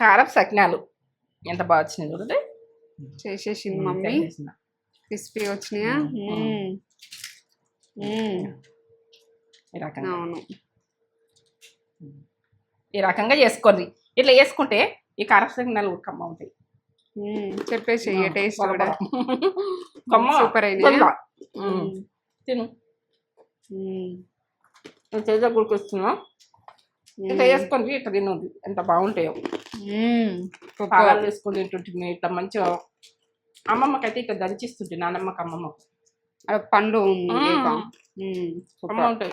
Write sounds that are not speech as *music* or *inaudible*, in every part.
కారపు సకినాలు. ఎంత బాగా వచ్చినాయి చూడండి చేసేసింది మమ్మీ. క్రిస్పీ వచ్చినాయా? అవును. ఈ రకంగా చేసుకోండి. ఇట్లా చేసుకుంటే ఈ కారపు సకినాలు కమ్మ ఉంటాయి. చెప్పేసి టేస్ట్ కూడా *laughs* కమ్మ సూపర్. మ్మ్. తిను. మ్మ్. నేను చేజ గుడికొస్తున్నా ఇట్లా చేసుకోండి ఇట్లా తినొద్దు ఎంత బాగుంటాయో. పాలాలు వేసుకొని తింటుంటే ఇట్లా మంచిగా అమ్మమ్మకైతే ఇట్లా దంచిస్తుంటే నానమ్మకి అమ్మమ్మకు అది పండు. ఉంటాయి.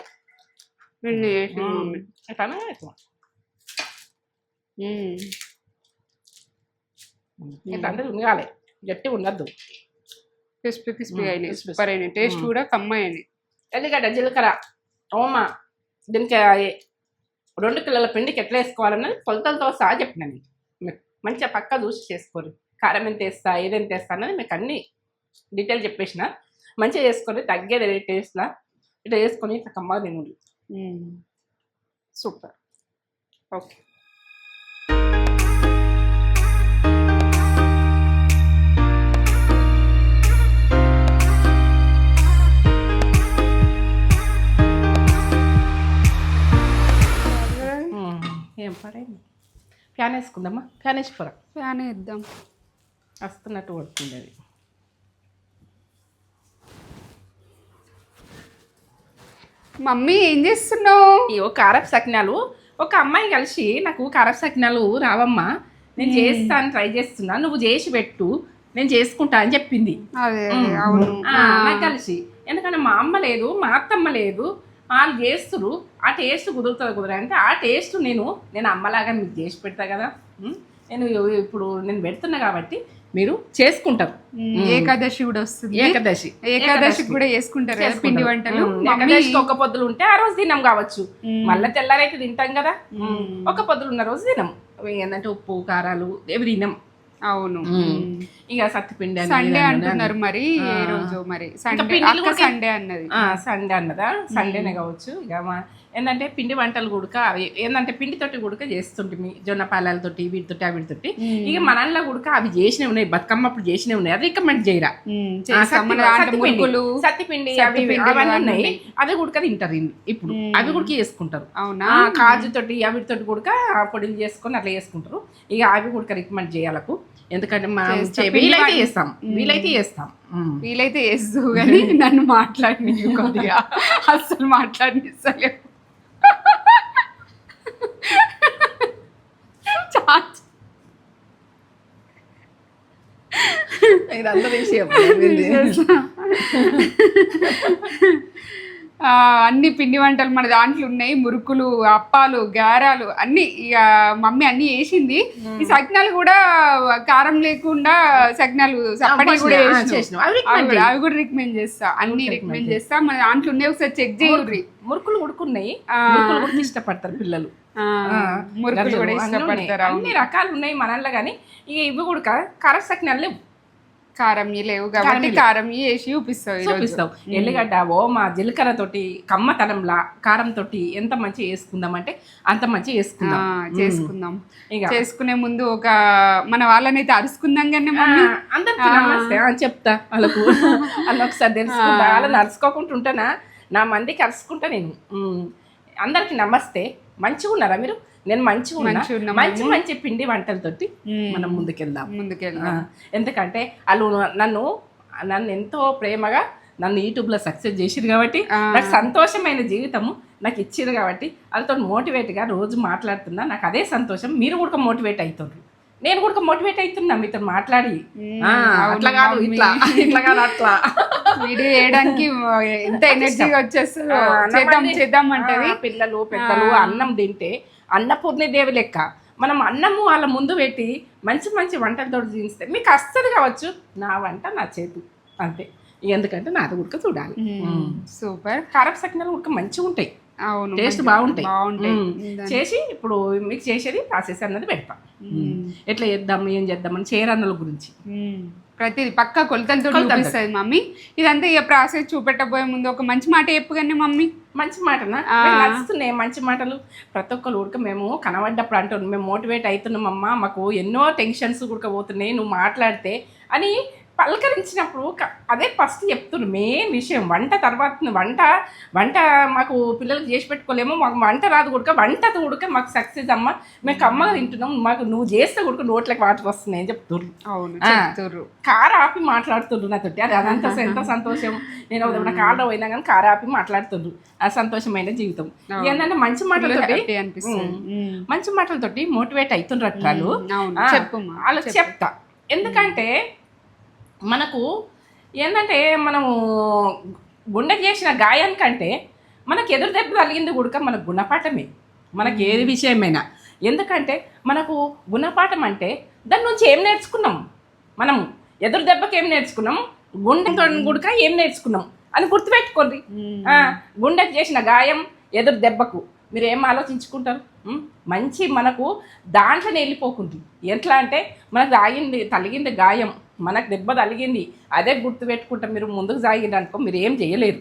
ఇట్లా అంటే ఉనగాలి గట్టి ఉండద్దు క్రిస్పీ క్రిస్పీ. అయినాయి. సూపర్ అయినాయి. టేస్ట్. కూడా కమ్మ అయినాయి. ఎల్లిగడ్డ జీలకర్ర ఓమా దీనికి రెండు కిలోల పిండికి ఎట్లా వేసుకోవాలన్నది కొలతలతో సహా చెప్పిన నేను. మంచిగా పక్క చూసి చేసుకోరు. కారం ఎంత వేస్తా ఏదెంత వేస్తా అన్నది మీకు అన్ని డీటెయిల్ చెప్పేసిన. మంచిగా చేసుకొని తగ్గేది టేస్ట్లా ఇట్లా వేసుకొని ఇట్లా కమ్మగా తినండి. సూపర్. ఓకే. పడేది ఫ్యాన్ వేసుకుందామా? ఫ్యాన్ వేసిపోరా? ఫ్యాన్ ఇద్దాం వస్తున్నట్టు పడుతుంది అది మమ్మీ ఏం చేస్తున్నావు? ఇవో కారపు సకినాలు ఒక అమ్మాయి కలిసి నాకు కారపు సకినాలు రావమ్మా. నేను చేస్తాను ట్రై చేస్తున్నా. నువ్వు చేసి పెట్టు. నేను చేసుకుంటా అని చెప్పింది. నాకు కలిసి. ఎందుకంటే మా అమ్మ లేదు మా అత్తమ్మ లేదు. వాళ్ళు చేస్తురు ఆ టేస్ట్ కుదురుతుంది కుదర అంటే ఆ టేస్ట్ నేను నేను అమ్మలాగా మీకు చేసి పెడతా కదా? నేను ఇప్పుడు నేను పెడుతున్నా కాబట్టి మీరు చేసుకుంటారు. ఏకాదశి కూడా వస్తుంది. ఏకదశి. ఏకాదశికి కూడా చేసుకుంటారు పిండి వంటలు? ఏకాదశికి ఒక పొద్దులు ఉంటే ఆ రోజు తిన్నాం కావచ్చు. మళ్ళీ తెల్లారైతే తింటాం కదా. ఒక పొద్దులు ఉన్న రోజు తినం. ఏంటంటే ఉప్పు కారాలు ఏవి తినం. అవును. ఇక సత్తిపిండి సండే అంటున్నారు మరి ఏ. రోజు మరి? సండే సండే అన్నది. సండే అన్నదా? సండేనే కావచ్చు. ఇక ఏంటంటే పిండి వంటలు గుడక అవి ఏంటంటే పిండితోటి గుడక చేస్తుంటిమి జొన్న పాలాలతోటి వీటితోటి వీటితోటి ఇక మనల్లో గుడక అవి చేసినవి ఉన్నాయి బతుకమ్మ అప్పుడు చేసినవి ఉన్నాయి అది రికమెండ్ చేయరా? సత్తిపిండి అవన్నీ ఉన్నాయి. అవి గుడక తింటారు ఇప్పుడు. అవి గుడక చేసుకుంటారు. అవునా? ఆ, కాజుతోటి అవిటితోటి గుడక పొడిలు చేసుకొని అట్లా చేసుకుంటారు. ఇక అవి గుడక రికమెండ్ చేయాలకు. ఎందుకంటే మనం వీలైతే చేస్తాం. వీలైతే చేస్తాం. వీలైతే వేస్తూ కానీ *laughs* నన్ను మాట్లాడి కొద్దిగా. అస్సలు మాట్లాడిస్తలేవు చా- ఇదంతా విషయం *laughs* *laughs* అన్ని పిండి వంటలు మన దాంట్లో ఉన్నాయి. మురుకులు అప్పాలు గారాలు అన్ని ఇక మమ్మీ అన్ని వేసింది. ఈ సకినాలు కూడా కారం లేకుండా కూడా. చేసినాం. అవి కూడా- రికమెండ్ చేస్తా. అన్ని రికమెండ్ చేస్తా. మన దాంట్లో ఉన్నాయి. ఒకసారి చెక్ చేయుర్రి మురుకులు ఉడుకున్నాయి. ఇష్టపడతారు పిల్లలు. మురుకులు కూడా ఇష్టపడతారు. అన్ని రకాలు ఉన్నాయి మనల్లో కానీ ఇక ఇవి కూడా కరెక్ట్ సకినాలు లేవు. కారం లేవు కాబట్టి కారం వేసి చూపిస్తావు. చూపిస్తావు ఎల్లిగడ్డ ఓమా జీలకర్ర తోటి కమ్మతనంలా కారం తోటి ఎంత మంచి వేసుకుందాం అంటే అంత మంచి వేసుకుందాం. చేసుకుందాం. ఇక. చేసుకునే ముందు ఒక మన వాళ్ళనైతే అరుచుకుందాం కానీ *laughs* అందరికీ నమస్తే చెప్తా వాళ్ళకు. వాళ్ళు ఒకసారి తెలుసుకుంటా. వాళ్ళు నడుచుకోకుండా ఉంటానా? నా మందికి అరుచుకుంటా నేను. అందరికి నమస్తే. మంచిగా ఉన్నారా మీరు? నేను మంచిగా ఉన్నా. మంచి మంచి పిండి వంటలతోటి మనం ముందుకెళ్దాం. ముందుకెళ్దాం. ఎందుకంటే వాళ్ళు నన్ను నన్ను ఎంతో ప్రేమగా నన్ను యూట్యూబ్లో సక్సెస్ చేసిరు కాబట్టి. నాకు సంతోషమైన జీవితము నాకు ఇచ్చిరు కాబట్టి వాళ్ళతో మోటివేట్గా రోజు మాట్లాడుతున్నా. నాకు అదే సంతోషం. మీరు కూడా మోటివేట్ అవుతుండ్రు నేను కూడా మోటివేట్ అవుతున్నా మీతో మాట్లాడి. అట్లా కాదు. ఇట్లా ఇట్లా కాదు అట్లా. వీడియో చేయడానికి ఎంత ఎనర్జీగా వచ్చేస్తుందో ఆ, చేద్దాం. చేద్దాం అంటది. ఆ, పిల్లలు పెద్దలు అన్నం తింటే అన్నపూర్ణి దేవి లెక్క. మనం అన్నము వాళ్ళ ముందు పెట్టి మంచి మంచి వంటలతో తినిస్తే మీకు అస్సలు కావచ్చు. నా వంట నా చేతు. అంతే. ఎందుకంటే నాది ఉడక చూడాలి. సూపర్. కారపు సకినాలు ఉడక మంచిగా ఉంటాయి. అవును టేస్ట్ బాగుంటాయి. బాగుంటాయి. చేసి ఇప్పుడు మిక్స్ చేసేది ప్రాసెస్ అన్నది పెడతాం. ఎట్లా చేద్దాం ఏం చేద్దాం అని చేరన్నల గురించి. ప్రతిది పక్క కొలతలతో. చూపిస్తుంది మమ్మీ. ఇదంతా ఇక ప్రాసెస్ చూపెట్టబోయే ముందు ఒక మంచి మాట చెప్పు కానీ మమ్మీ. మంచి మాటనా? నచ్చుతున్నాయి మంచి మాటలు. ప్రతి ఒక్కరు ఉడక మేము కనబడ్డప్పుడు అంటున్నాం మేము మోటివేట్ అవుతున్నామమ్మా మాకు ఎన్నో టెన్షన్స్ ఉడక పోతున్నాయి నువ్వు మాట్లాడితే అని పలకరించినప్పుడు అదే ఫస్ట్ చెప్తున్నాను మెయిన్ విషయం. వంట తర్వాత వంట వంట మాకు పిల్లలకి చేసి పెట్టుకోలేము మాకు వంట రాదు ఉడక వంట ఉడక మాకు సక్సెస్ అమ్మ. మేము కమ్మగా తింటున్నాం మాకు నువ్వు చేస్తే ఉడక నోట్లకి వాటర్ వస్తున్నాయి అని చెప్తున్నారు అవును కారు ఆపి మాట్లాడుతుండ్రు నాతోటి. అది అదంతా ఎంత సంతోషం. నేను ఏమైనా కారులో పోయినా కానీ కారు ఆపి మాట్లాడుతుండ్రు ఆ సంతోషమైన జీవితం. ఏంటంటే మంచి మాటలతోటి ఉమ్. మంచి మాటలతోటి మోటివేట్ అవుతుండ్రు అట్లాలు చెప్తా. ఎందుకంటే మనకు ఏంటంటే మనము గుండెకి చేసిన గాయానికంటే మనకు ఎదురు దెబ్బ తగిలింది కూడా మన గుణపాఠమే. మనకి ఏది విషయమైనా. ఎందుకంటే మనకు గుణపాఠం అంటే దాని నుంచి ఏం నేర్చుకున్నాం? మనం ఎదురు దెబ్బకి ఏం నేర్చుకున్నాం? గుండెతో గుడక ఏం నేర్చుకున్నాం? అని గుర్తుపెట్టుకోండి. గుండెకి చేసిన గాయం ఎదురు దెబ్బకు. మీరు ఏం ఆలోచించుకుంటారు మంచి మనకు దాంట్లోనే వెళ్ళిపోకుంది. ఎట్లా అంటే మనకు తాగింది తలిగింది గాయం మనకు దెబ్బ తలిగింది అదే గుర్తు పెట్టుకుంటాం మీరు ముందుకు సాగింది అనుకో మీరు ఏం చేయలేరు.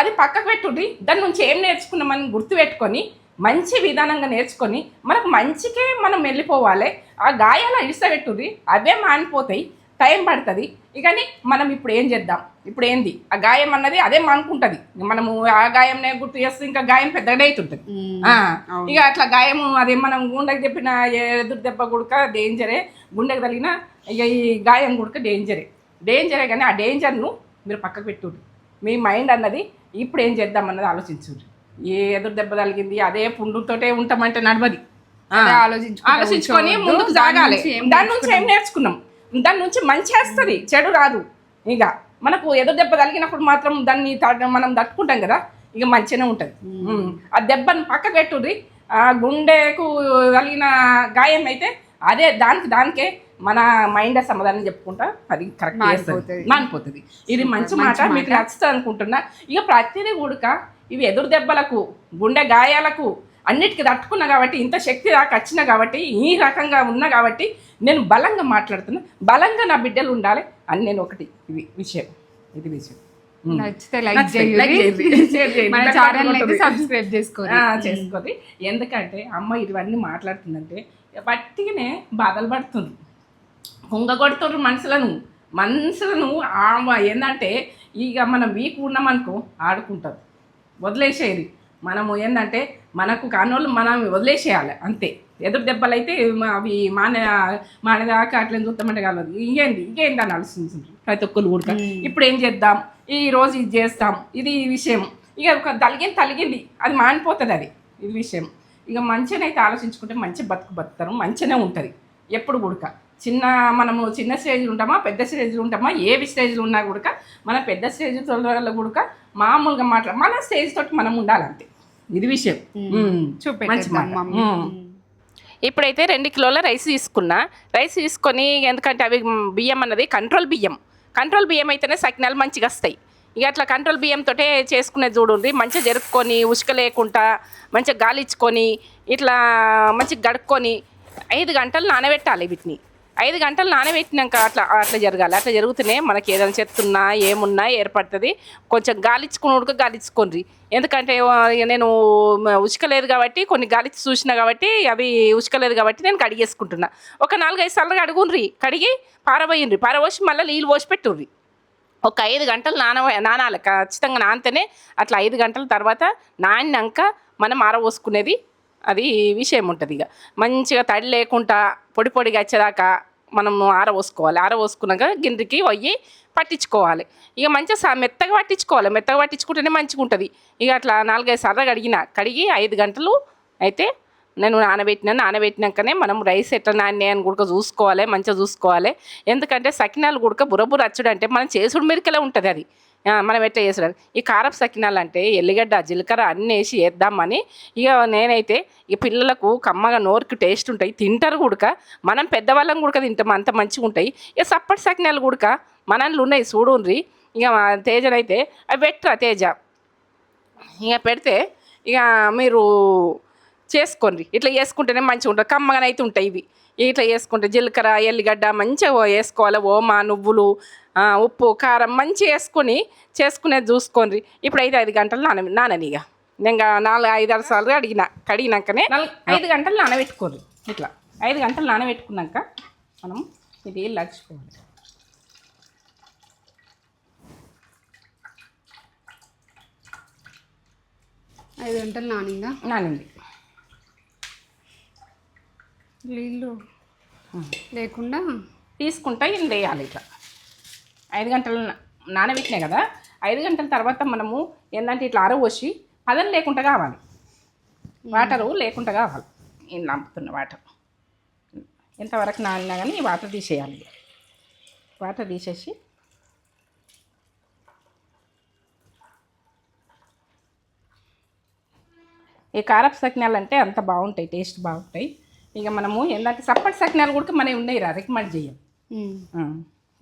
అది పక్కకు పెట్టుండ్రి దాని నుంచి ఏం నేర్చుకున్నామని గుర్తు పెట్టుకొని మంచి విధానంగా నేర్చుకొని మనకు మంచికే మనం వెళ్ళిపోవాలి. ఆ గాయాలు ఇడిసబెట్టుండ్రి అవే మానిపోతాయి. టైం పడుతుంది. ఇకని మనం ఇప్పుడు ఏం చేద్దాం? ఇప్పుడు ఏంది? ఆ గాయం అన్నది అదే మానుకుంటుంది. మనము ఆ గాయంనే గుర్తు చేస్తే ఇంకా గాయం పెద్దగానే అవుతుంటుంది. ఇక అట్లా గాయము అదే మనం గుండెకి చెప్పిన ఎదురు దెబ్బ గుడక డేంజరే గుండెకి తగిలిన ఇక ఈ గాయం గుడక డేంజరే డేంజరే కానీ ఆ డేంజర్ను మీరు పక్కకు పెట్టుర్రి. మీ మైండ్ అన్నది ఇప్పుడు ఏం చేద్దాం అన్నది ఆలోచించుర్రి. ఏ ఎదురు దెబ్బ తగిలింది అదే పుండుతోటే ఉంటామంటే నడవది. ఆలోచించుకొని. ముందుకు సాగాలి. ఏం దాని నుంచి ఏం నేర్చుకున్నాం? దాని నుంచి మంచి వస్తుంది చెడు రాదు ఇక మనకు ఎదురు దెబ్బ తగిలినప్పుడు మాత్రం దాన్ని మనం తట్టుకుంటాం కదా ఇక మంచిగానే ఉంటుంది. ఆ దెబ్బను పక్క పెట్టుర్రి ఆ గుండెకు కలిగిన గాయం అయితే అదే దానికి దానికే మన మైండ్ సమాధానం చెప్పుకుంటా అది కరెక్ట్. చేస్తుంది మానిపోతుంది ఇది. మంచి మాట మీకు. నచ్చుతుంది అనుకుంటున్నా ఇక ప్రతిదీ కూడక ఇవి ఎదురు దెబ్బలకు గుండె గాయాలకు అన్నిటికీ తట్టుకున్నా కాబట్టి ఇంత శక్తి దాకా వచ్చిన కాబట్టి ఈ రకంగా ఉన్నా కాబట్టి నేను బలంగా మాట్లాడుతున్నా బలంగా నా బిడ్డలు ఉండాలి అని నేను ఒకటి ఇది విషయం ఇది విషయం. నచ్చితే లైక్ *laughs* చేయండి. మన ఛానల్ అయితే. సబ్స్క్రైబ్ చేసుకోండి. చేసుకోండి. ఎందుకంటే అమ్మ ఇవన్నీ మాట్లాడుతుందంటే బట్టిగానే బాధలు పడుతుంది. కుంగగొడుతుర్రు మనుషులను. మనుషులను ఏంటంటే ఇక మనం వీక్ ఉన్నామనుకో ఆడుకుంటారు వదిలేసేది. మనము ఏంటంటే మనకు కానోళ్ళు మనం వదిలేసేయాలి అంతే. ఎదురు దెబ్బలు అయితే అవి మాన మానేదాకా అట్లా చూస్తామంటే కాదు. ఇంకేంది? ఇంకేంది అని ఆలోచించుంటారు ప్రతి ఒక్కరు కూడా. ఇప్పుడు ఏం చేద్దాం? ఈ రోజు ఇది చేస్తాం. ఇది ఈ విషయం. ఇక ఒక తలిగింది తలిగింది. అది మానిపోతుంది అది. ఇది విషయం. ఇక మంచిగానే అయితే ఆలోచించుకుంటే మంచి బతుకు బతుకుతారు. మంచిగానే ఉంటుంది. ఎప్పుడు కూడక. చిన్న మనము చిన్న స్టేజ్లో ఉంటామా పెద్ద స్టేజ్లో ఉంటామా ఏ స్టేజ్లో ఉన్నా కూడక మన పెద్ద స్టేజ్ కూడక మామూలుగా మాట్లా మన స్టేజ్ తోటి మనం ఉండాలంతే. ఇది విషయం. ఉమ్. ఇప్పుడైతే రెండు కిలోల రైస్ తీసుకున్నా. రైస్ తీసుకొని ఎందుకంటే అవి బియ్యం అన్నది కంట్రోల్ బియ్యం. కంట్రోల్ బియ్యం అయితేనే సకినాలు మంచిగా వస్తాయి. ఇక అట్లా కంట్రోల్ బియ్యంతో చేసుకునేది చూడండి. మంచిగా జరుపుకొని ఉసుక లేకుండా మంచిగా గాలి ఇచ్చుకొని ఇట్లా మంచిగా గడుక్కొని ఐదు గంటలు నానబెట్టాలి వీటిని. ఐదు గంటలు నానబెట్టినాక అట్లా అట్లా జరగాలి. అట్లా జరుగుతూనే మనకి ఏదైనా చెత్తున్నా ఏమున్నా ఏర్పడుతుంది. కొంచెం గాలిచ్చుకుని ఉడక గాలిచ్చుకోండి. ఎందుకంటే నేను ఉచకలేదు కాబట్టి కొన్ని గాలిచ్చి చూసినా కాబట్టి అవి ఉచకలేదు కాబట్టి నేను కడిగేసుకుంటున్నా. ఒక నాలుగైదు సార్లు కడుగుండ్రి. కడిగి పారబోయిండ్రి. పారబోసి మళ్ళీ నీళ్ళు పోసి పెట్టుర్రి. ఒక ఐదు గంటలు నాన నానాలి. ఖచ్చితంగా నానితేనే అట్లా ఐదు గంటల తర్వాత నానినాక మనం ఆరబోసుకునేది అది విషయం ఉంటుంది ఇక. మంచిగా తడి లేకుండా పొడి పొడిగా వచ్చేదాకా మనం ఆరబోసుకోవాలి. ఆరబోసుకున్నాక గిన్నెకి పోయి పట్టించుకోవాలి. ఇక మంచిగా సా- మెత్తగా పట్టించుకోవాలి. మెత్తగా పట్టించుకుంటేనే మంచిగా ఉంటుంది. ఇక అట్లా నాలుగైదు సార్లు కడిగిన కడిగి ఐదు గంటలు అయితే నేను నానబెట్టిన నానబెట్టినాకనే మనం రైస్ ఎట్లా నానే అని గుడక చూసుకోవాలి మంచిగా చూసుకోవాలి. ఎందుకంటే సకినాలు గుడక బురబుర అచ్చుడు అంటే మనం చేసుడు మీదకెళ్ళే ఉంటుంది అది. మనం ఎట్లా చేసుడు ఈ కారపు సకినాలు అంటే ఎల్లిగడ్డ జీలకర్ర అన్నీ వేసి వేద్దామని ఇక నేనైతే ఈ పిల్లలకు కమ్మగా నోరుకి టేస్ట్ ఉంటాయి తింటారు కూడక. మనం పెద్దవాళ్ళం కూడక తింటాం అంత మంచిగా ఉంటాయి. ఇక సప్పటి సకినాలు కూడక మనల్ని ఉన్నాయి చూడుండ్రి. ఇక తేజనైతే అవి పెట్టరా తేజ? ఇక పెడితే ఇక మీరు చేసుకోండి. ఇట్లా చేసుకుంటేనే మంచిగా ఉంటుంది కమ్మగానైతే ఉంటాయి ఇవి. ఇట్లా చేసుకుంటే జీలకర్ర ఎల్లిగడ్డ మంచిగా వేసుకోవాలి. ఓమా నువ్వులు ఉప్పు కారం మంచిగా వేసుకొని చేసుకునేది చూసుకోండి. ఇప్పుడు ఐదు ఐదు గంటలు నాన నానని ఇక నేను నాలుగు ఐదు ఆరు సార్లు అడిగిన కడిగినాకనే నాలుగు ఐదు గంటలు నానబెట్టుకోరు ఇట్లా. ఐదు గంటలు నానబెట్టుకున్నాక మనం ఇది లగ్చుకోవాలి ఐదు గంటలు నానిందా? నానింది. నీళ్ళు లేకుండా తీసుకుంటా ఇది వేయాలి ఇట్లా. ఐదు గంటలు నానబెట్టినాయి కదా ఐదు గంటల తర్వాత మనము ఏంటంటే ఇట్లా అరవోసి పదం లేకుండా కావాలి. వాటరు లేకుండా కావాలి. నేను నంపుతున్న వాటర్. ఎంతవరకు నానినా కానీ ఈ వాటర్ తీసేయాలి. వాటర్ తీసేసి ఈ కారపు సకినాలు అంటే అంత బాగుంటాయి టేస్ట్ బాగుంటాయి. ఇక మనము ఏంటంటే సప్పటి సకినాలు కూడా మనవి ఉన్నాయి రా రికమెండ్ చేయం.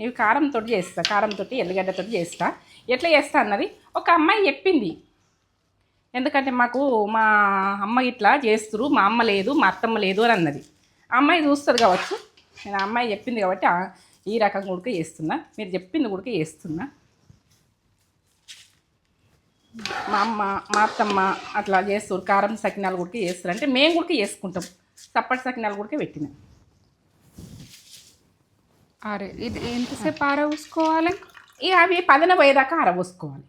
ఇవి కారంతో చేస్తా కారంతో ఎల్లిగడ్డతో చేస్తా. ఎట్లా చేస్తా అన్నది ఒక అమ్మాయి చెప్పింది. ఎందుకంటే మాకు మా అమ్మ ఇట్లా చేస్తురు మా అమ్మ లేదు మా అత్తమ్మ లేదు అని అన్నది. అమ్మాయి చూస్తుంది కావచ్చు. నేను అమ్మాయి చెప్పింది కాబట్టి ఈ రకం కూడా చేస్తున్నా. మీరు చెప్పింది కూడా చేస్తున్నా. మా అమ్మ మా అత్తమ్మ అట్లా చేస్తారు కారం సకినాలు కూడా చేస్తారు. అంటే మేము కూడా చేసుకుంటాం. చప్పటి సకినాలు కూడా పెట్టినాం. అరే ఇది ఎంతసేపు ఆరవసుకోవాలి ఇక అవి పదన పోయేదాకా ఆరబోసుకోవాలి.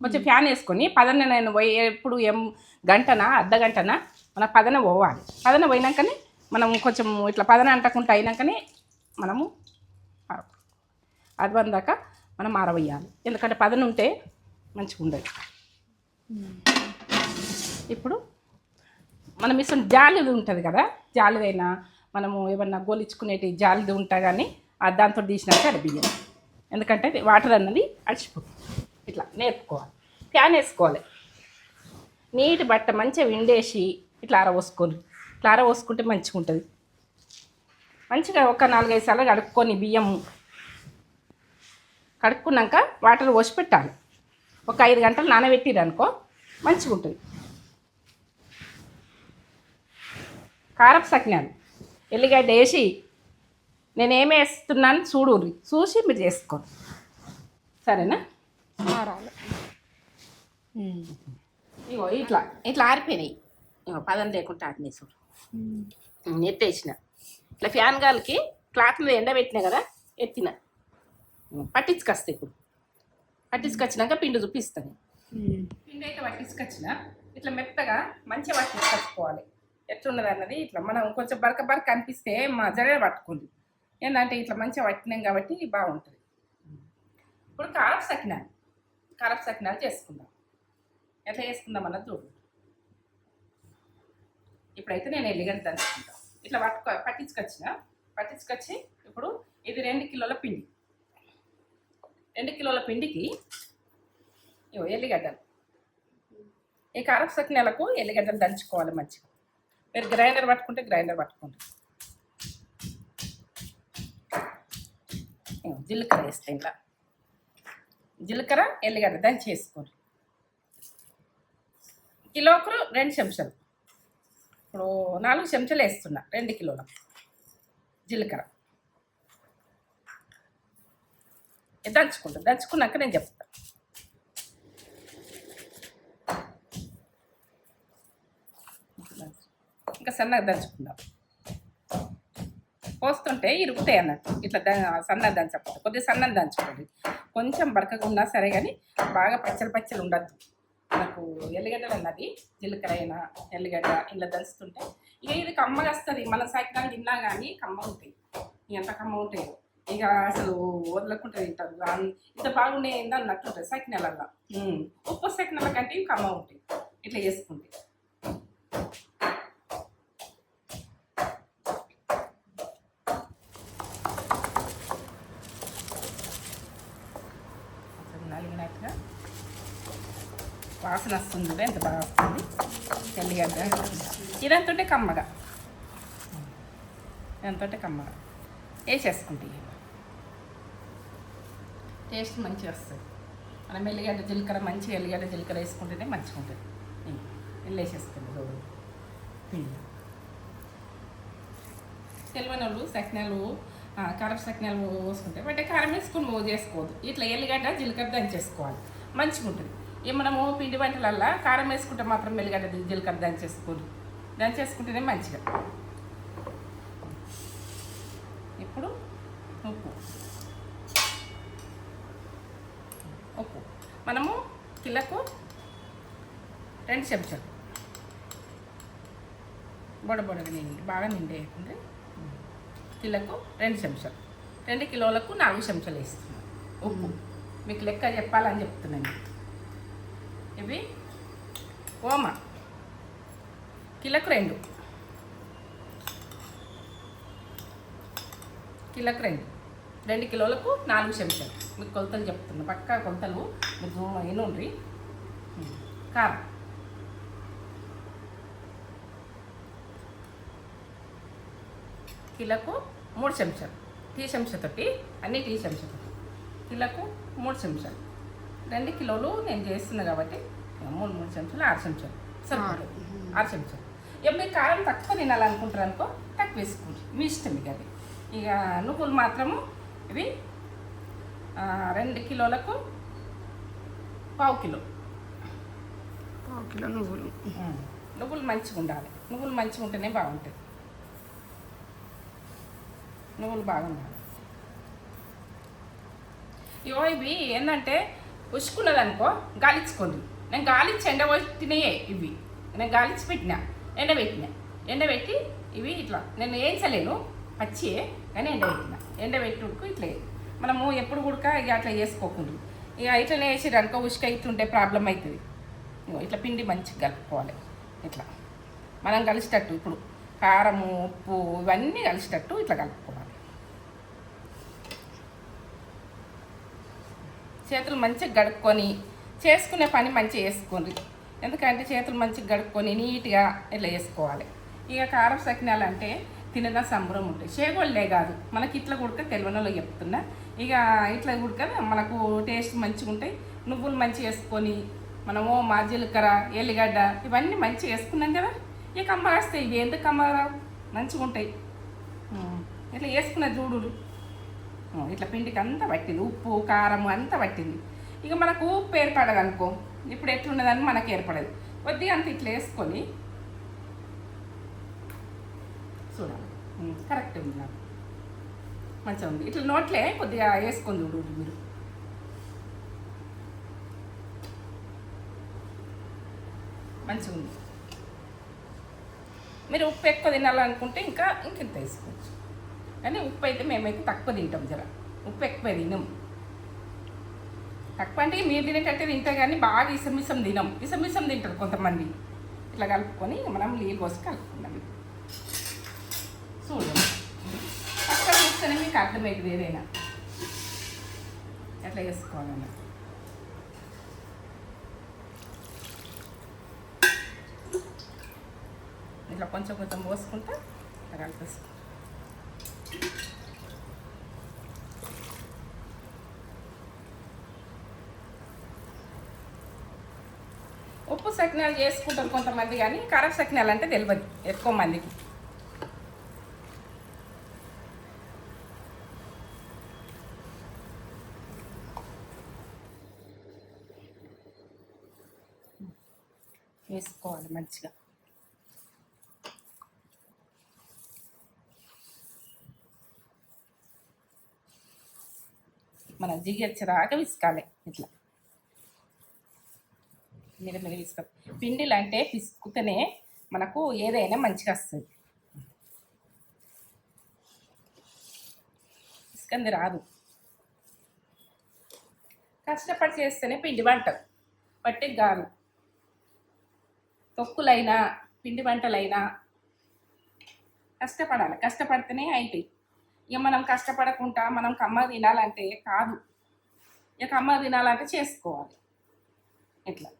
కొంచెం ఫ్యాన్ వేసుకొని పదన నేను పోయి ఎప్పుడు ఏం గంటన అర్ధ గంటన మన పదన పోవాలి. పదన పోయినాకనే మనం కొంచెం ఇట్లా పదన అంటకుంటా అయినాకనే మనము అది వందాక మనం ఆరవేయాలి ఎందుకంటే పదన ఉంటే మంచిగా ఉండదు ఇప్పుడు మనం ఇష్టం జాలిది ఉంటుంది కదా? జాలిదైనా మనము ఏమన్నా గోలిచ్చుకునేటి జాలిది ఉంటా కానీ ఆ దాంతో తీసినాక అది బియ్యం. ఎందుకంటే వాటర్ అన్నది అడిచిపోతుంది ఇట్లా నేర్పుకోవాలి. ఫ్యాన్ వేసుకోవాలి. నీటి బట్ట మంచిగా విండేసి ఇట్లా అరవోసుకోవాలి ఇట్లా అరవోసుకుంటే మంచిగా ఉంటుంది మంచిగా ఒక నాలుగైదు సార్లు కడుక్కొని బియ్యము కడుక్కున్నాక వాటర్ పోసి పెట్టాలి. ఒక ఐదు గంటలు నానబెట్టిరనుకో మంచిగా ఉంటుంది కారపు సకినాలు. ఎల్లిగడ్డ వేసి నేను ఏమి వేస్తున్నాను చూడు చూసి మీరు చేసుకోండి. సరేనా? ఇగో ఇట్లా. ఇట్లా ఆరిపోయినాయి. ఇగో పదం లేకుండా ఆరినాయి చూడు. ఎత్తేసిన. ఇట్లా ఫ్యాన్ గాలికి క్లాత్ మీద ఎండబెట్టినా కదా ఎత్తిన. పట్టించుకొస్తా ఇప్పుడు. పట్టించుకొచ్చినాక పిండి చూపిస్తాను. పిండి అయితే పట్టించుకొచ్చిన. ఇట్లా మెత్తగా మంచిగా పట్టించుకొచ్చుకోవాలి. ఎట్లున్నది అన్నది ఇట్లా మనం కొంచెం బరక బరక అనిపిస్తే మా పట్టుకుంది. ఏంటంటే ఇట్లా మంచిగా పట్టినాం కాబట్టి బాగుంటుంది. ఇప్పుడు కారపు సకినాలు. కారపు సకినాలు చేసుకుందాం. ఎట్లా చేసుకుందాం అన్నది చూడు. ఇప్పుడైతే నేను ఎల్లిగడ్డ దంచుకుంటాను ఇట్లా పట్టుకో పట్టించుకొచ్చిన? పట్టించుకొచ్చి ఇప్పుడు ఇది రెండు కిలోల పిండి. రెండు కిలోల పిండికి ఎల్లిగడ్డలు. ఈ కారపు సకినాలకు ఎల్లిగడ్డలు దంచుకోవాలి మంచిగా. మీరు గ్రైండర్ పట్టుకుంటే గ్రైండర్ పట్టుకోండి. జీలకర్ర వేస్తే ఇలా జీలకర్ర ఎల్లిగడ్డ దంచి వేసుకోండి కిలోకు రెండు చెంచాలు. ఇప్పుడు నాలుగు చెంచాలు వేస్తున్నా రెండు కిలోల జీలకర్ర. దంచుకుంటా దంచుకున్నాక నేను చెప్తాను ఇంకా సన్నగా దంచుకుందాం. పోస్తుంటే ఇరుగుతాయి అన్నట్టు. ఇట్లా ద సన్నగా దంచకూడదు కొద్దిగా సన్నగా దంచుకోండి. కొంచెం బరకగా ఉన్నా సరే కానీ బాగా పచ్చలు పచ్చలు ఉండద్దు. మనకు ఎల్లిగడ్డలు అన్నది జీలకర్ర అయినా ఎల్లిగడ్డ ఇలా దంచుతుంటే ఇక ఇది కమ్మగా వస్తుంది. మన సైకిల్ తిన్నా కానీ కమ్మ ఉంటాయి. ఎంత కమ్మ ఉంటాయి. ఇక అసలు వదలకుండా తింటారు. ఇంత బాగున్నాయి ఏందో అన్నట్టు ఉంటుంది నెలల్లో ఉప్పు నెల కంటే ఇంకా కమ్మ ఉంటాయి. ఇట్లా చేసుకుంటే అసలు నలిగినట్టుగా వాసన వస్తుంది కూడా ఎంత బాగా వస్తుంది. తెల్లిగడ్డ ఇదంతుంటే కమ్మగా. ఇదంతుంటే కమ్మగా. వేసేసుకుంటాయి టేస్ట్ మంచిగా వస్తుంది. మనం ఎల్లిగడ్డ జీలకర్ర మంచిగా ఎల్లిగడ్డ జీలకర్ర వేసుకుంటేనే మంచిగా ఉంటుంది. వెళ్ళేసేస్తుంది రోడ్డు పిండి తెలియని వాళ్ళు సకినాలు కారం సకినాలు పోసుకుంటే బట్ కారం వేసుకుని మో చేసుకోవద్దు ఇట్లా ఎల్లిగడ్డ జీలకర్ర దంచేసుకోవాలి. మంచిగా ఉంటుంది ఇక మనము పిండి వంటలల్లా కారం వేసుకుంటే మాత్రం ఎల్లిగడ్డ జీలకర్ర దంచేసుకోవాలి దంచేసుకుంటేనే మంచిగా. ఇప్పుడు ఉప్పు. ఉప్పు. మనము కిలకు రెండు చెంచాలు. బొడ బొడగా నిండి బాగా నిండేయకుండా కిలోకు రెండు చెంచాలు. రెండు కిలోలకు నాలుగు చెంచాలు వేస్తున్నాను ఉప్పు. మీకు లెక్క చెప్పాలని చెప్తున్నాను. ఇవి ఓమ. కిలకు రెండు. కిలకు రెండు. రెండు కిలోలకు నాలుగు చెంచాలు. మీకు కొలతలు చెప్తున్నా. పక్కా కొలతలు మీకు ఎన్నుండ్రి కారం. కిలోకు మూడు చెంచాలు. టీ చెంచాతోటి అన్ని టీ చెంచాతోటి కిలకు మూడు చెంచాలు. రెండు కిలోలు నేను చేస్తున్నా కాబట్టి మూడు మూడు చెంచాలు ఆరు చెంచాలు. సరిపోతుంది. ఆరు. చెంచాలు. ఇక మీరు కారం తక్కువ తినాలనుకుంటారు అనుకో తక్కువ వేసుకోండి. మీ ఇష్టం ఇక అది. ఇక నువ్వులు మాత్రము ఇవి రెండు కిలోలకు పావు కిలో. పావు కిలో నువ్వులు. నువ్వులు మంచిగా ఉండాలి. నువ్వులు మంచిగా ఉంటేనే బాగుంటుంది. నువ్వులు బాగుండాలి. ఇవో ఇవి ఏంటంటే ఉసుకున్నది అనుకో గాలించుకోండి నేను గాలించి ఎండబెట్టినయే ఇవి. నేను గాలించి పెట్టిన ఎండబెట్టిన ఎండబెట్టి ఇవి ఇట్లా. నేను వేయించలేను పచ్చియే కానీ ఎండబెట్టిన ఎండబెట్టుకు ఇట్లా మనము ఎప్పుడు కూడా ఇక అట్లా చేసుకోకుండా. ఇక ఇట్లనే వేసిరు అనుకో ఉసుక ఇట్లుంటే ప్రాబ్లం అవుతుంది ఇట్లా పిండి మంచిగా కలుపుకోవాలి. ఇట్లా. మనం కలిసేటట్టు ఇప్పుడు. కారము ఉప్పు ఇవన్నీ కలిసేటట్టు ఇట్లా కలుపుకోవాలి. చేతులు మంచిగా గడుక్కొని చేసుకునే పని మంచిగా చేసుకోండి. ఎందుకంటే చేతులు మంచిగా గడుక్కొని నీట్గా ఇట్లా వేసుకోవాలి ఇక కారం సకినాలు అంటే తినదా సంబరం ఉంటాయి చేగోళ్ళే కాదు. మనకి ఇట్లా కుడక తెలివనలో చెప్తున్నా. ఇక ఇట్లా కుడక మనకు టేస్ట్ మంచిగా ఉంటాయి. నువ్వులు మంచిగా వేసుకొని మనము మా జీలకర్ర ఎల్లిగడ్డ ఇవన్నీ మంచిగా వేసుకున్నాం కదా? ఇక అమ్మరాస్తాయి ఇవి ఎందుకు అమ్మరావు మంచిగా ఉంటాయి. ఇట్లా వేసుకున్న చూడు ఇట్లా పిండికి అంతా పట్టింది ఉప్పు కారం అంతా పట్టింది. ఇక మనకు ఉప్పు ఏర్పడదు అనుకో ఇప్పుడు ఎట్లున్నదని మనకు ఏర్పడదు. కొద్దిగా అంత ఇట్లా వేసుకొని చూడాలి. కరెక్ట్ ఉంది నాకు మంచిగా ఉంది. ఇట్లా నోట్లే కొద్దిగా వేసుకొని చూడు మీరు. మంచిగా ఉంది. మీరు ఉప్పు ఎక్కువ తినాలనుకుంటే ఇంకా ఇంకెంత వేసుకోవచ్చు. కానీ ఉప్పు అయితే మేమైతే తక్కువ తింటాం జర. ఉప్పు ఎక్కువ తినం. తక్కువ అంటే మీరు తినేటట్టే తింటే కానీ బాగా ఇసమిసం తినం. ఇసమిసం తింటారు కొంతమంది. ఇట్లా కలుపుకొని మనం నీళ్ళు పోసి కలుపుకుందాం చూడండి పక్కన చూస్తేనే మీకు అర్థమవుతుంది ఏదైనా. ఎట్లా చేసుకోవాలన్నా ఇట్లా కొంచెం కొంచెం పోసుకుంటా కలిపేసుకో ఉప్పు సకినాలు చేసుకుంటారు కొంతమంది కానీ కరెక్ట్ సకినాలు అంటే తెలియదు ఎక్కువ మందికి. వేసుకోవాలి మంచిగా. మనం జిగర్చరాక విసుకాలి ఇట్లా. మీద తీసుకో విసుక పిండిలు అంటే పిసుకుతేనే మనకు ఏదైనా మంచిగా వస్తుంది. పిసుకంది రాదు. కష్టపడి చేస్తేనే పిండి వంట పట్టి గాను తొక్కులైనా పిండి వంటలైనా కష్టపడాలి. కష్టపడితేనే అవుతాయి ఇక మనం కష్టపడకుండా మనం కమ్మ తినాలంటే కాదు. ఇక కమ్మ తినాలంటే చేసుకోవాలి. ఇట్లా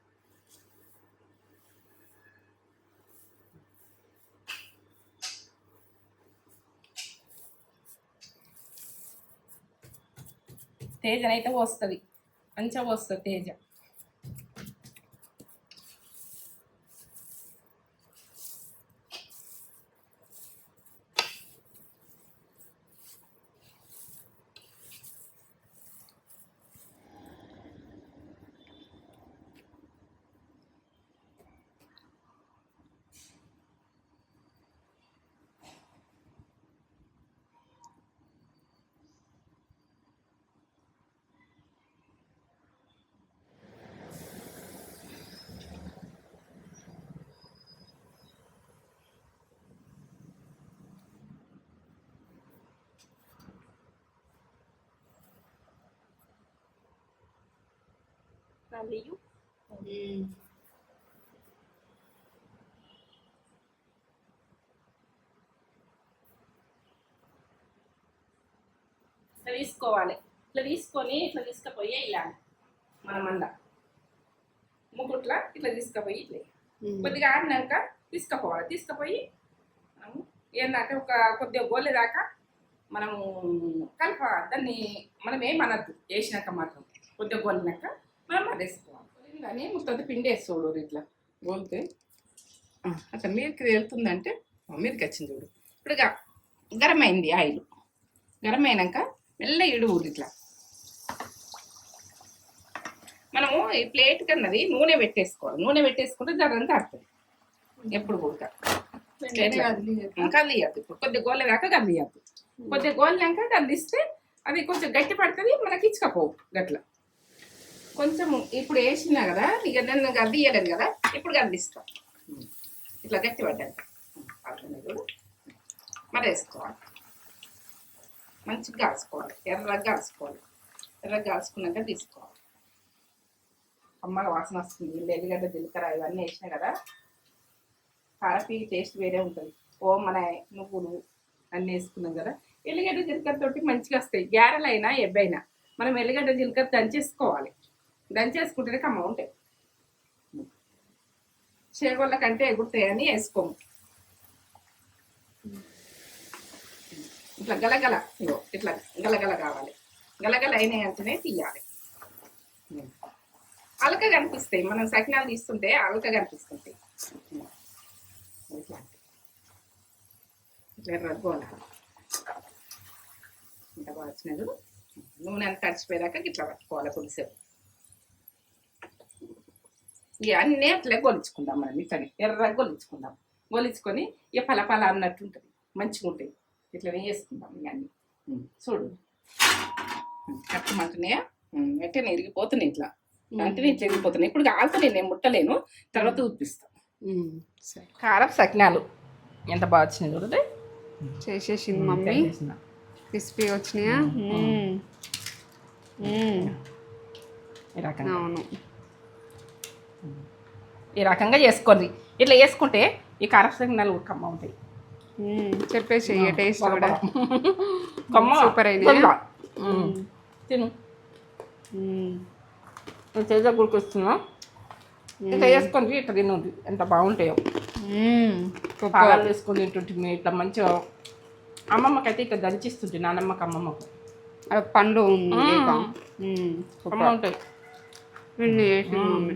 తేజనైతే వస్తుంది మంచిగా వస్తుంది తేజ. వేయు ఇట్లా తీసుకోవాలి. ఇట్లా తీసుకొని ఇట్లా తీసుకుపోయి ఇలా మనం అంద ముకుట్లా ఇట్లా తీసుకుపోయి ఇట్లా. కొద్దిగా ఆడినాక తీసుకుపోవాలి. తీసుకుపోయి మనము ఏంటంటే ఒక కొద్దిగా గోలే దాకా మనము కలప దాన్ని మనం ఏమనద్దు వేసినాక మాత్రం. కొద్దిగా గోలినాక. వేసుకోవాలి కానీ పిండి వేసుకోడు ఇట్లా. గోలితే. అట్లా మీరికి వెళ్తుందంటే ఆ, మీరికి వచ్చింది చూడు. ఇప్పుడు గరం అయింది ఆయిల్. గరం అయినాక మెల్ల ఇడువు ఇట్లా. మనము ఈ ప్లేట్ కన్నది నూనె పెట్టేసుకోవాలి. నూనె పెట్టేసుకుంటే జరంతా ఆడుతుంది ఎప్పుడు కూడా కదిలియద్దు ఇప్పుడు కొద్దిగా గోళ్ళ దాకా కదిలియద్దు కొద్దిగా గోలినాక కదిలిస్తే అది కొంచెం గట్టి పడుతుంది మనకి ఇచ్చకపోవు గట్ల. కొంచెం ఇప్పుడు వేసినా కదా ఇక నన్ను గద్దియలేదు కదా ఇప్పుడు కదిలిస్తా ఇట్లా గట్టి పడ్డాను మరి వేసుకోవాలి. మంచిగా కాల్చుకోవాలి. ఎర్రగా కాల్చుకోవాలి. ఎర్రగా కాల్చుకున్నాక తీసుకోవాలి. అమ్మగా వాసన వస్తుంది. వీళ్ళు ఎల్లిగడ్డ జీలకర్ర ఇవన్నీ వేసినా కదా కారపీ టేస్ట్ వేరే ఉంటుంది. ఓ మన నువ్వులు అన్నీ వేసుకున్నాం కదా ఎల్లిగడ్డ జీలకర్ర తోటి మంచిగా వస్తాయి. గ్యారెలైనా ఎబ్బైనా మనం ఎల్లిగడ్డ జీలకర్ర దంచేసుకోవాలి. దంచేసుకుంటేనే కమ్మ ఉంటాయి. చేగోళ్ళ కంటే ఎగురుతాయని వేసుకోము. ఇట్లా గలగల ఇగో ఇట్లా గలగల కావాలి. గలగల అయినాయి తీయాలి. అలక కనిపిస్తాయి. మనం సకినాలు తీస్తుంటే అలక కనిపిస్తుంటాయి. ఇట్లా ఇట్లా ఇంత బాగా వచ్చినది. నూనె అంత తడిచిపోయాక ఇట్లా పట్టుకోవాలి కొద్దిసేపు ఇక అన్నీ అట్లే గొలుచుకుందాం మనం ఇట్లని ఎర్రగా గొలుచుకుందాం. గొలుచుకొని ఇక పలపల అన్నట్టు ఉంటుంది. మంచిగా ఉంటాయి. ఇట్లనే వేసుకుందాం ఇక అన్నీ. చూడు. కట్టమంటున్నాయా వెంటనే ఇరిగిపోతున్నాయి ఇట్లా. అంటే ఇట్లా ఇరిగిపోతున్నాయి. ఇప్పుడు కాలుతున్నాయి నేను ముట్టలేను. తర్వాత చూపిస్తాను సరే. కారపు సకినాలు. ఎంత బాగా వచ్చినాయి చూడండి చేసేసింది మమ్మీ. క్రిస్పీ వచ్చినాయా? అవును. ఈ రకంగా చేసుకోండి. ఇట్లా వేసుకుంటే ఈ కారపు సకినాలు కమ్మ ఉంటాయి. చెప్పేసి టేస్ట్ కూడా. కమ్మ. సూపర్. ఉమ్. తిను. నేను చేజా గుడికొస్తున్నా ఇట్లా వేసుకొని ఇట్లా తినండి. ఎంత బాగుంటాయో. పాలాలు వేసుకొని తింటుంటే ఇట్లా మంచిగా దంచిస్తుంటే నానమ్మకి అమ్మమ్మకు. ఆ పండు ఉంది మ్మ్. ఇక. మ్మ్. అమ్మ సూపర్ ఉంటాయి. ఇన్ని చేసింది మమ్మీ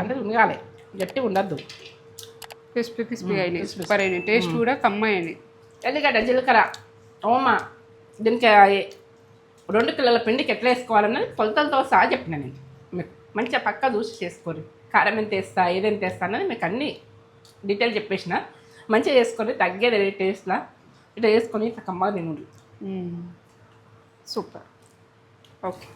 అంటే ఉనగాలి గట్టి ఉండద్దు క్రిస్పీ క్రిస్పీ అయినాయి సూపర్ అయినాయి టేస్ట్ కూడా కమ్మ అయినాయి ఎల్లిగడ్డ జీలకర్ర ఓమ దీనికి రెండు కిలోల పిండికి ఎట్లా వేసుకోవాలన్నది కొలతలతో సహా చెప్పిన నేను మీకు మంచిగా పక్క చూసి చేసుకోరు కారం ఎంత వేస్తా ఏదెంత వేస్తా అన్నది మీకు అన్ని డీటెయిల్ చెప్పేసిన మంచిగా చేసుకొని తగ్గేది టేస్ట్లా ఇట్లా వేసుకొని ఇట్లా కమ్మగా తినండి. Super okay